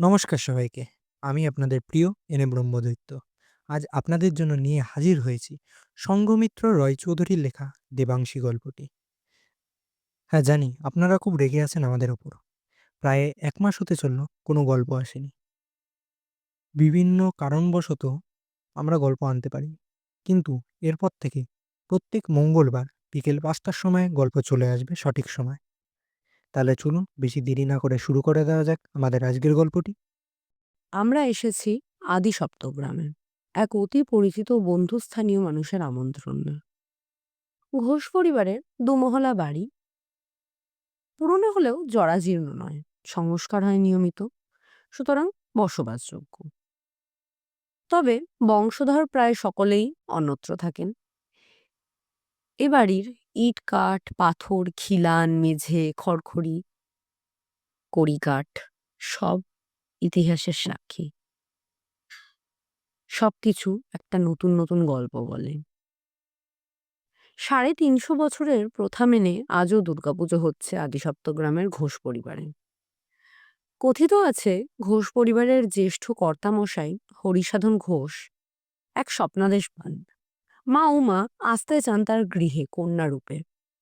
নমস্কার সবাইকে। আমি আপনাদের প্রিয় এনে ব্রহ্মদৈত্য। আজ আপনাদের জন্য নিয়ে হাজির হয়েছি সঙ্ঘমিত্র রয়চৌধুরীর লেখা দেবাংশী গল্পটি। হ্যাঁ জানি, আপনারা খুব রেগে আছেন আমাদের ওপর। প্রায় এক মাস হতে চলল, কোনো গল্প আসেনি। বিভিন্ন কারণবশত আমরা গল্প আনতে পারিনি। কিন্তু এরপর থেকে প্রত্যেক মঙ্গলবার বিকেল পাঁচটার সময় গল্প চলে আসবে সঠিক সময়। তাহলে চলুন বেশি দেরি না করে শুরু করে দেওয়া যাক আমাদের আজকের গল্পটি। আমরা এসেছি আদি সপ্তগ্রামে এক অতি পরিচিত বন্ধুস্থানীয় মানুষের আমন্ত্রণে। ঘোষ পরিবারের দুমহলা বাড়ি। পুরনো হলেও জরাজীর্ণ নয়, সংস্কার হয় নিয়মিত, সুতরাং বসবাসযোগ্য। তবে বংশধর প্রায় সকলেই অন্যত্র থাকেন। এ বাড়ির ইট কাঠ, পাথর, খিলান, মেঝে, খড়খড়ি, কড়িকাঠ, সব ইতিহাসের সাক্ষী। সবকিছু একটা নতুন নতুন গল্প বলে। সাড়ে তিনশো বছরের প্রথা মেনে আজও দুর্গাপুজো হচ্ছে আদিসপ্তগ্রামের ঘোষ পরিবারে। কথিত আছে, ঘোষ পরিবারের জ্যেষ্ঠ কর্তামশাই হরিসাধন ঘোষ, এক স্বপ্নাদেশ পান মা উমা আসতে চান তার গৃহে কন্যা রূপে।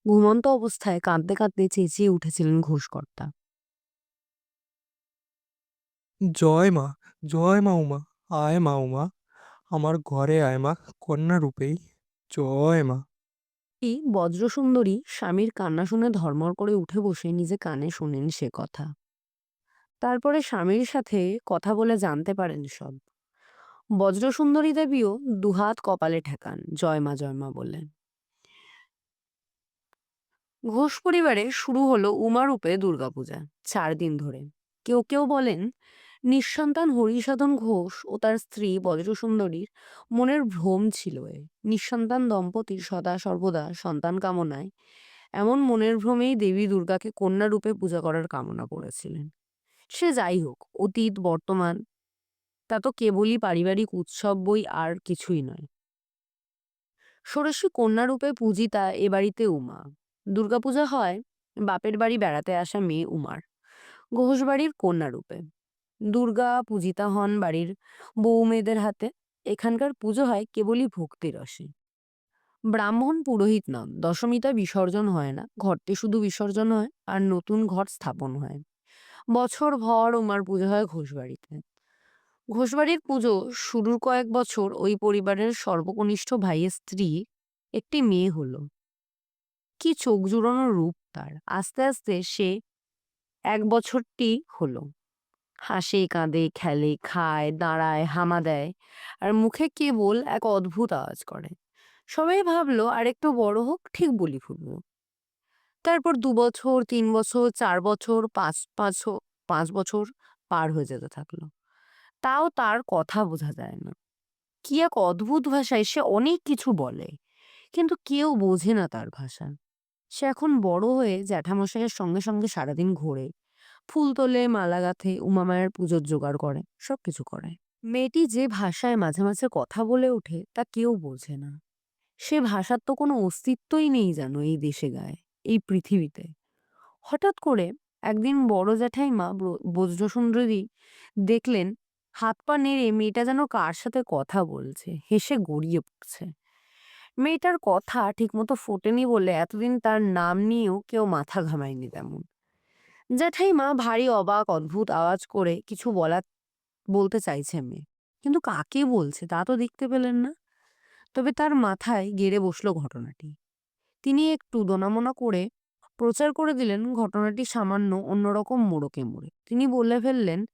ঘুমন্ত অবস্থায় কাঁদতে কাঁদতে চেঁচিয়ে উঠেছিলেন ঘোষকর্তা। জয় মা, জয় মা উমা, আয় মা উমা, আমার ঘরে আয় মা কন্যা রূপেই, জয় মা। এই বজ্রসুন্দরী স্বামীর কান্না শুনে ধর্মর করে উঠে বসে নিজে কানে শোনেন সে কথা। তারপরে স্বামীর সাথে কথা বলে জানতে পারেন সব। বজ্রসুন্দরী দেবীও দুহাত কপালে ঠেকান, জয় মা জয় মা বললেন। ঘোষ পরিবারে শুরু হলো উমারূপে দুর্গাপূজা, চার দিন ধরে। কেউ কেউ বলেন, নিঃসন্তান হরিসাধন ঘোষ ও তার স্ত্রী বজ্রসুন্দরীর মনের ভ্রম ছিল এ। নিঃসন্তান দম্পতির সদা সর্বদা সন্তান কামনায়, এমন মনের ভ্রমেই দেবী দুর্গাকে কন্যা রূপে পূজা করার কামনা করেছিলেন। সে যাই হোক, অতীত, বর্তমান তা তো কেবলই পারিবারিক উৎসব বই আর কিছুই নয়। ষোড়শী কন্যারূপে পূজিতা এ বাড়িতে উমা। দুর্গাপূজা হয় বাপের বাড়ি বেড়াতে আসা মেয়ে উমার। ঘোষ বাড়ির কন্যা রূপে। দুর্গা পূজিতা হন বাড়ির বউ মেয়েদের হাতে। এখানকার পুজো হয় কেবলই ভক্তি রসে। ব্রাহ্মণ পুরোহিত নন, দশমীতা বিসর্জন হয় না, ঘরটি শুধু বিসর্জন হয় আর নতুন ঘর স্থাপন হয়। বছর ভর উমার পুজো হয় ঘোষবাড়িতে ঘোষবাড়ির পুজো শুরুর কয়েক বছর ওই পরিবারের সর্বকনিষ্ঠ ভাইয়ের স্ত্রী একটি মেয়ে হলো। কি চোখ জুড়ানো রূপ তার। আস্তে আস্তে সে এক বছরটি হলো। হাসে, কাঁদে, খেলে, খায়, দাঁড়ায়, হামা দেয় আর মুখে কেবল এক অদ্ভুত আওয়াজ করে। সবাই ভাবলো আর একটু বড় হোক, ঠিক বলি ফুটবো। তারপর দু বছর, তিন বছর, চার বছর, পাঁচ পাঁচ পাঁচ বছর পার হয়ে যেতে থাকল। তাও তার কথা বোঝা যায় না। কি এক অদ্ভুত ভাষায় সে অনেক কিছু বলে, কিন্তু কেউ বোঝে না তার ভাষা। সে এখন বড় হয়ে জ্যাঠামশাইয়ের সঙ্গে সঙ্গে সারাদিন ঘোরে, ফুল তোলে, মালা গাঁথে উমামায়ের পুজোর জোগাড় করে, সবকিছু করে। মেয়েটি যে ভাষায় মাঝে মাঝে কথা বলে ওঠে, তা কেউ বোঝে না। সে ভাষার তো কোনো অস্তিত্বই নেই জানো এই দেশে গায়ে, এই পৃথিবীতে। হঠাৎ করে একদিন বড় জ্যাঠাইমা বজ্রসুন্দরী দেখলেন হাত পা নেড়ে মেয়েটা যেন কার সাথে কথা বলছে, হেসে গড়িয়ে পড়ছে। মেয়েটার কথা ঠিকমতো ফোটেনি বলে এতদিন তার নাম নিয়েও কেউ মাথা ঘামায়নি তেমন। জ্যাঠাইমা ভারী অবাক, অদ্ভুত আওয়াজ করে কিছু বলা, বলতে চাইছে মেয়ে। কিন্তু কাকে বলছে তা তো দেখতে পেলেন না। তবে তার মাথায় গেড়ে বসল ঘটনাটি। তিনি একটু দোনামোনা করে প্রচার করে দিলেন ঘটনাটি সামান্য অন্যরকম মোড়কে মোড়ে। তিনি বলে ফেললেন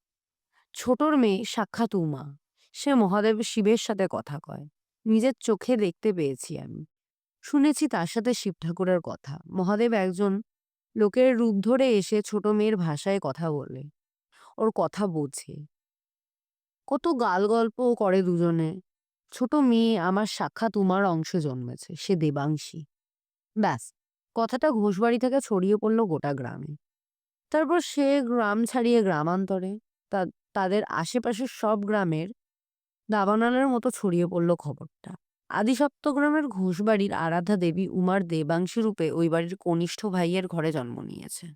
ছোটর মেয়ে সাক্ষাৎ উমা। সে মহাদেব শিবের সাথে কথা কয়। নিজের চোখে দেখতে পেয়েছি আমি। শুনেছি তার সাথে শিব ঠাকুরের কথা। মহাদেব একজন লোকের রূপ ধরে এসে ছোট মেয়ের ভাষায় কথা বলে। ওর কথা বোঝে। কত গাল গল্প করে দুজনে। ছোট মেয়ে আমার সাক্ষাৎ উমার অংশে জন্মেছে। সে দেবাংশী। ব্যাস, কথাটা ঘোষবাড়ি থেকে ছড়িয়ে পড়ল গোটা গ্রামে। তারপর সে গ্রাম ছাড়িয়ে গ্রামান্তরে। তাদের আশেপাশের সব গ্রামের দাবানলের মতো ছড়িয়ে পড়ল খবরটা। আদি সপ্তগ্রামের ঘোষবাড়ির আরাধ্যা দেবী উমার দেবাংশী রূপে ওই বাড়ির কনিষ্ঠ ভাইয়ের ঘরে জন্ম নিয়েছে।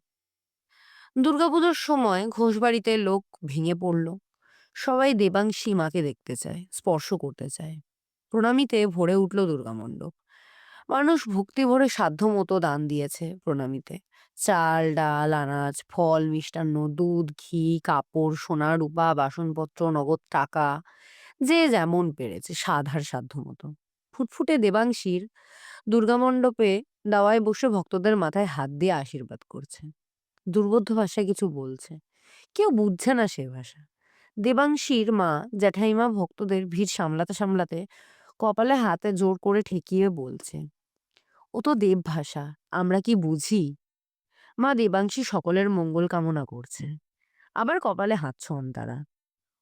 দুর্গাপুজোর সময় ঘোষবাড়িতে লোক ভেঙে পড়ল। সবাই দেবাংশী মাকে দেখতে চায়, স্পর্শ করতে চায়। প্রণামীতে ভরে উঠল দুর্গামণ্ডপ। মানুষ ভক্তি ভরে সাধ্য মতো দান দিয়েছে প্রণামীতে। চাল, ডাল, আনাজ, ফল, মিষ্টান্ন, দুধ, ঘি, কাপড়, সোনা, রূপা, বাসনপত্র, নগদ টাকা, যে যেমন পেরেছে, সাধার সাধ্য মতো। ফুটফুটে দেবাংশীর দুর্গামণ্ডপে দাওয়ায় বসে ভক্তদের মাথায় হাত দিয়ে আশীর্বাদ করছে। দুর্বোধ্য ভাষায় কিছু বলছে। কেউ বুঝছে না সে ভাষা। দেবাংশীর মা, জ্যাঠাইমা ভক্তদের ভিড় সামলাতে সামলাতে কপালে হাতে জোর করে ঠেকিয়ে বলছে, ও তো দেব ভাষা আমরা কি বুঝি? মা দেবাংশী সকলের মঙ্গল কামনা করছে। আবার কপালে হাতছন তারা।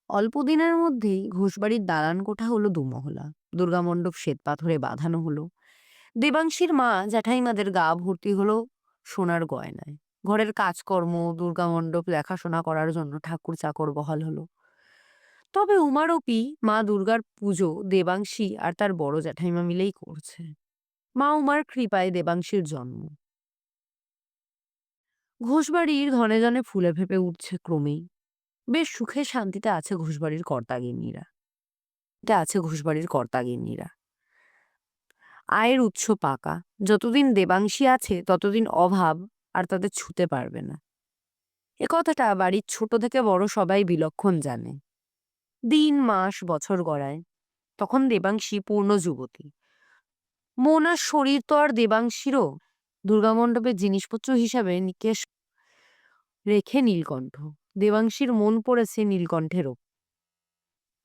অল্প দিনের মধ্যেই ঘোষবাড়ির দালান কোঠা হলো দুমহলা। দুর্গামণ্ডপ শ্বেত পাথরে বাঁধানো হলো। দেবাংশীর মা জ্যাঠাইমাদের গা ভর্তি হলো সোনার গয়নায়। ঘরের কাজকর্ম দুর্গামণ্ডপ দেখাশোনা করার জন্য ঠাকুর চাকর বহাল হলো। তবে উমারপি মা দুর্গার পুজো দেবাংশী আর তার বড় জ্যাঠাইমা মিলেই করছে। মা উমার কৃপায় দেবাংশীর জন্ম। ঘোষবাড়ির ধনে জনে ফুলে ফেপে উঠছে ক্রমেই। বেশ সুখে শান্তিতে আছে ঘোষবাড়ির কর্তাগিন্নিরা এটা আছে ঘোষবাড়ির কর্তাগিন্নিরা আয়ের উৎস পাকা। যতদিন দেবাংশী আছে, ততদিন অভাব আর তাদের ছুতে পারবে না। এ কথাটা বাড়ির ছোট থেকে বড় সবাই বিলক্ষণ জানে। দিন, মাস, বছর গড়ায়। তখন দেবাংশী পূর্ণ যুবতী। মন আর শরীর তো আর দেবাংশীরও। দুর্গামণ্ডপের জিনিসপত্র হিসাবে নিকেশ রেখে নীলকণ্ঠ। দেবাংশীর মন পড়েছে নীলকণ্ঠেরও।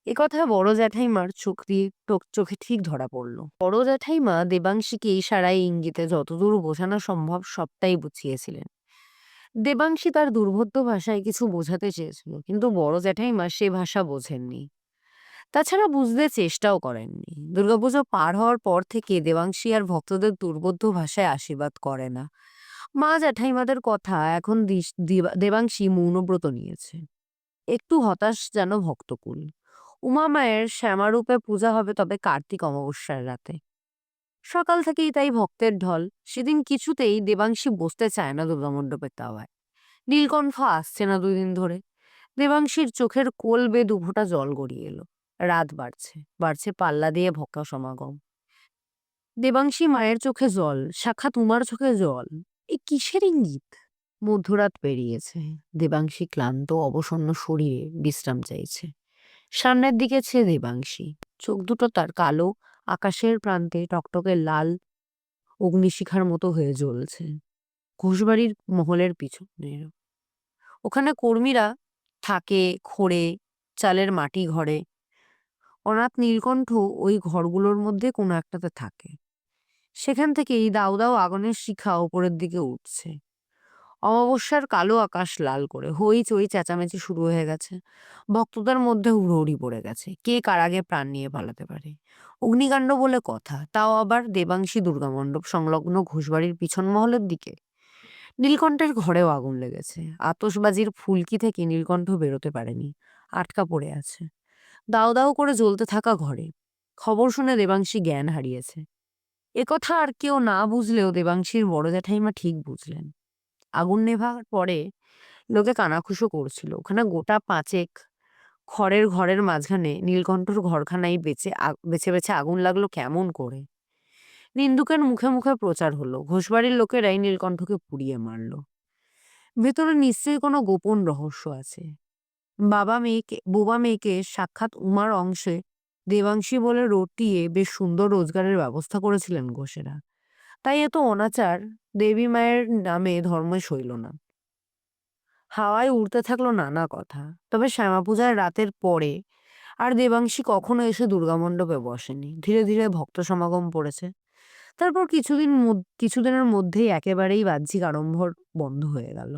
কথা বড় জ্যাঠাইমার চোখ দিয়ে চোখে ঠিক ধরা পড়ল। বড় জ্যাঠাইমা দেবাংশীকে ইশারায় ইঙ্গিতে যতদূর বোঝানো সম্ভব সবটাই বুঝিয়েছিলেন। দেবাংশী তার দুর্বোধ্য ভাষায় কিছু বোঝাতে চেয়েছিল, কিন্তু বড় জ্যাঠাইমা সে ভাষা বোঝেননি। তাছাড়া বুঝতে চেষ্টাও করেননি। দুর্গাপুজো পার হওয়ার পর থেকে দেবাংশী আর ভক্তদের দুর্বোধ্য ভাষায় আশীর্বাদ করে না। মা জ্যাঠাইমাদের কথা এখন দেবাংশী মৌনব্রত নিয়েছে। একটু হতাশ যেন ভক্তকুল। উমা মায়ের শ্যামারূপে পূজা হবে তবে কার্তিক অমাবস্যার রাতে। সকাল থেকেই তাই ভক্তের ঢল। সেদিন কিছুতেই দেবাংশী বসতে চায় না দুর্গামণ্ডপের তাওয়ায়। নীলকণ্ঠ আসছে না দুদিন ধরে। দেবাংশীর চোখের কোল বেয়ে দুভোটা জল গড়িয়ে এলো। রাত বাড়ছে। বাড়ছে পাল্লা দিয়ে ভক্ত সমাগম। দেবাংশী মায়ের চোখে জল সাক্ষাৎ উমার চোখে জল। এ কিসের ইঙ্গিত? মধ্যরাত পেরিয়েছে। দেবাংশী ক্লান্ত, অবসন্ন শরীরে বিশ্রাম চাইছে। সামনের দিকে ছে দেবাংশী। চোখ দুটো তার কালো, আকাশের প্রান্তে টকটকে লাল অগ্নিশিখার মতো হয়ে জ্বলছে। ঘোষবাড়ির মহলের পিছনে। ওখানে কর্মীরা থাকে খোড়ে, চালের মাটি ঘরে। অনাথ নীলকণ্ঠ ওই ঘরগুলোর মধ্যে কোনো একটাতে থাকে। সেখান থেকেই দাউ দাউ আগুনের শিখা ওপরের দিকে উঠছে। অমাবস্যার কালো আকাশ লাল করে হই চই চেঁচামেচি শুরু হয়ে গেছে। ভক্তদের মধ্যে হুড়োহুড়ি পড়ে গেছে, কে কার আগে প্রাণ নিয়ে পালাতে পারে? অগ্নিকাণ্ড বলে কথা, তাও আবার দেবাংশী দুর্গামণ্ডপ সংলগ্ন ঘোষবাড়ির পিছন মহলের দিকে। নীলকণ্ঠের ঘরেও আগুন লেগেছে আতসবাজির ফুলকি থেকে নীলকণ্ঠ বেরোতে পারেনি, আটকা পড়ে আছে। দাও দাও করে জ্বলতে থাকা ঘরে। খবর শুনে দেবাংশী জ্ঞান হারিয়েছে। একথা আর কেউ না বুঝলেও দেবাংশীর বড় জ্যাঠাইমা ঠিক বুঝলেন। আগুন নেভার পরে লোকে কানাঘুষো করছিল। ওখানে গোটা পাঁচেক খড়ের ঘরের মাঝখানে নীলকণ্ঠর ঘরখানায় বেঁচে বেছে বেছে আগুন লাগল কেমন করে। নিন্দুকের মুখে মুখে প্রচার হলো। ঘোষবাড়ির লোকেরাই নীলকণ্ঠকে পুড়িয়ে মারল। ভেতরে নিশ্চয়ই কোনো গোপন রহস্য আছে। বাবা মেয়েকে, বোবা মেয়েকে সাক্ষাৎ উমার অংশে দেবাংশী বলে রটিয়ে বেশ সুন্দর রোজগারের ব্যবস্থা করেছিলেন ঘোষেরা। তাই এত অনাচার দেবী মায়ের নামে ধর্মে সইল না। হাওয়ায় উড়তে থাকল নানা কথা, তবে শ্যামা পূজার রাতের পরে আর দেবাংশী কখনো এসে দুর্গামণ্ডপে বসেনি। ধীরে ধীরে ভক্ত সমাগম পড়েছে। তারপর কিছুদিন কিছুদিনের মধ্যেই একেবারেই বাহ্যিক আড়ম্বর বন্ধ হয়ে গেল।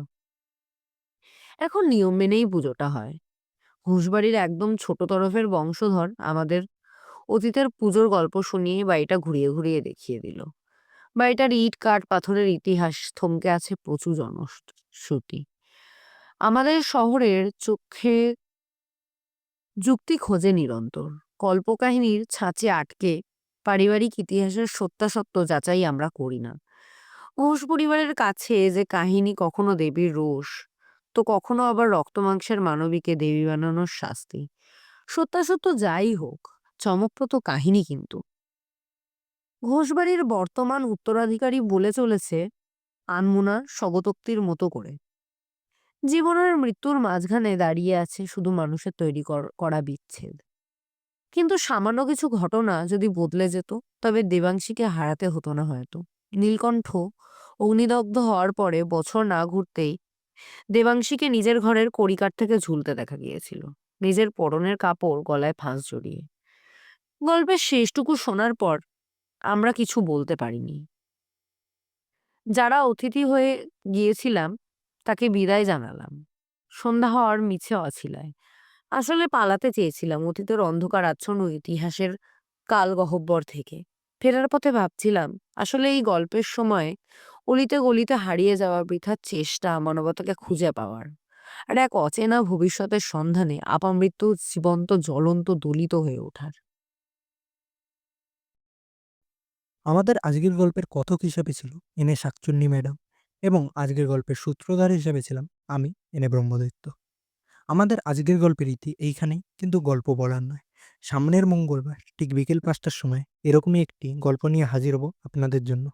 এখন নিয়ম মেনেই পুজোটা হয়। ঘোষবাড়ির একদম ছোট তরফের বংশধর আমাদের অতীতের পুজোর গল্প শুনিয়ে বাড়িটা ঘুরিয়ে ঘুরিয়ে দেখিয়ে দিল। বাড়িটার ইট, কাঠ, পাথরের ইতিহাস থমকে আছে প্রচুর জনশ্রুতি। আমাদের শহরের চোখে যুক্তি খোঁজে নিরন্তর। কল্পকাহিনীর ছাঁচে আটকে পারিবারিক ইতিহাসের সত্যাসত্য যাচাই আমরা করি না। ঘোষ পরিবারের কাছে যে কাহিনী কখনো দেবীর রোষ তো কখনো আবার রক্তমাংসের মানবীকে দেবী বানানোর শাস্তি? সত্যাসত্য যাই হোক, চমকপ্রদ কাহিনী কিন্তু। ঘোষবাড়ির বর্তমান উত্তরাধিকারী বলে চলেছে, আনমুনা স্বগতোক্তির মতো করে। জীবনের মৃত্যুর মাঝখানে দাঁড়িয়ে আছে শুধু মানুষের তৈরি কর- বিচ্ছেদ। কিন্তু সামান্য কিছু ঘটনা যদি বদলে যেত, তবে দেবাংশীকে হারাতে হতো না হয়তো। নীলকণ্ঠ অগ্নিদগ্ধ হওয়ার পরে বছর না ঘুরতেই দেবাংশীকে নিজের ঘরের কড়িকাঠ থেকে ঝুলতে দেখা গিয়েছিল। নিজের পরনের কাপড় গলায় ফাঁস জড়িয়ে। গল্পের শেষটুকু শোনার পর আমরা কিছু বলতে পারিনি। যারা অতিথি হয়ে গিয়েছিলাম, তাকে বিদায় জানালাম। সন্ধ্যা হওয়ার মিছে অছিলায়। আসলে পালাতে চেয়েছিলাম অতীতের অন্ধকার আচ্ছন্ন ইতিহাসের কাল গহব্বর থেকে। ফেরার পথে ভাবছিলাম, আসলে এই গল্পের সময় অলিতে গলিতে হারিয়ে যাওয়া বৃথার চেষ্টা মানবতাকে খুঁজে পাওয়ার। আর এক অচেনা ভবিষ্যতের সন্ধানে আপামৃত্যু জীবন্ত, জ্বলন্ত, দলিত হয়ে ওঠার। আমাদের আজকের গল্পের কথক হিসাবে ছিল এনে শাকচুন্নি ম্যাডাম এবং আজকের গল্পের সূত্রধার হিসাবে ছিলাম আমি, এনে ব্রহ্মদৈত্য। আমাদের আজকের গল্পের ইতি এইখানেই, কিন্তু গল্প বলার নয়। সামনের মঙ্গলবার, ঠিক বিকেল পাঁচটার সময়, এরকমই একটি গল্প নিয়ে হাজির হব আপনাদের জন্য।